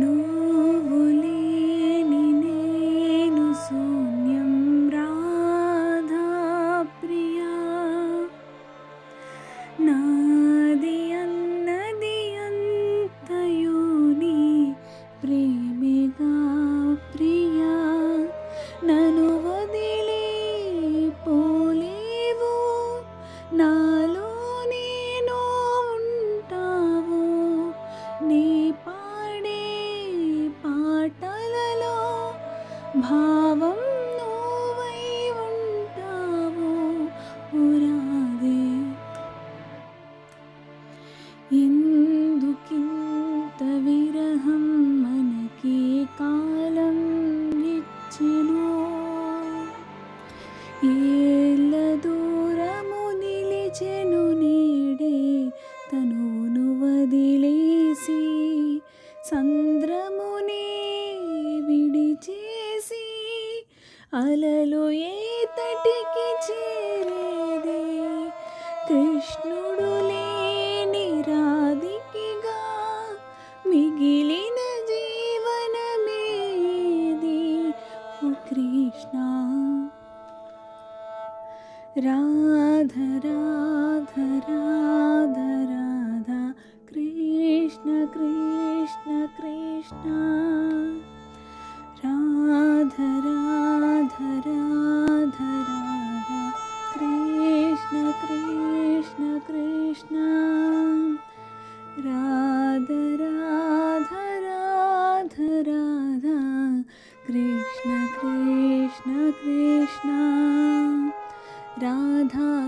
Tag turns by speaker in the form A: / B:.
A: నువ్వు లేని నేను శూన్యం రాధా ప్రియా నాది అన్నది అంతయు నీ ప్రేమిగా ప్రియా. నను వదిలి పోలేవు నాలో నేను ఉంటావు. నీ భావం నువ్వై ఉంటావు పురాదే ఎందుకింత విరహం మనకి కాలం ఇచ్చెను? ఏళ్ళ దూరము నిలిచెను నేడే తనును వదిలేసి అలలు ఏతటికి చేరేది? కృష్ణుడు లేని రాధికిగా మిగిలిన జీవనమేది ఓ కృష్ణ! రాధ రాధ రాధ రాధ కృష్ణ కృష్ణ కృష్ణ!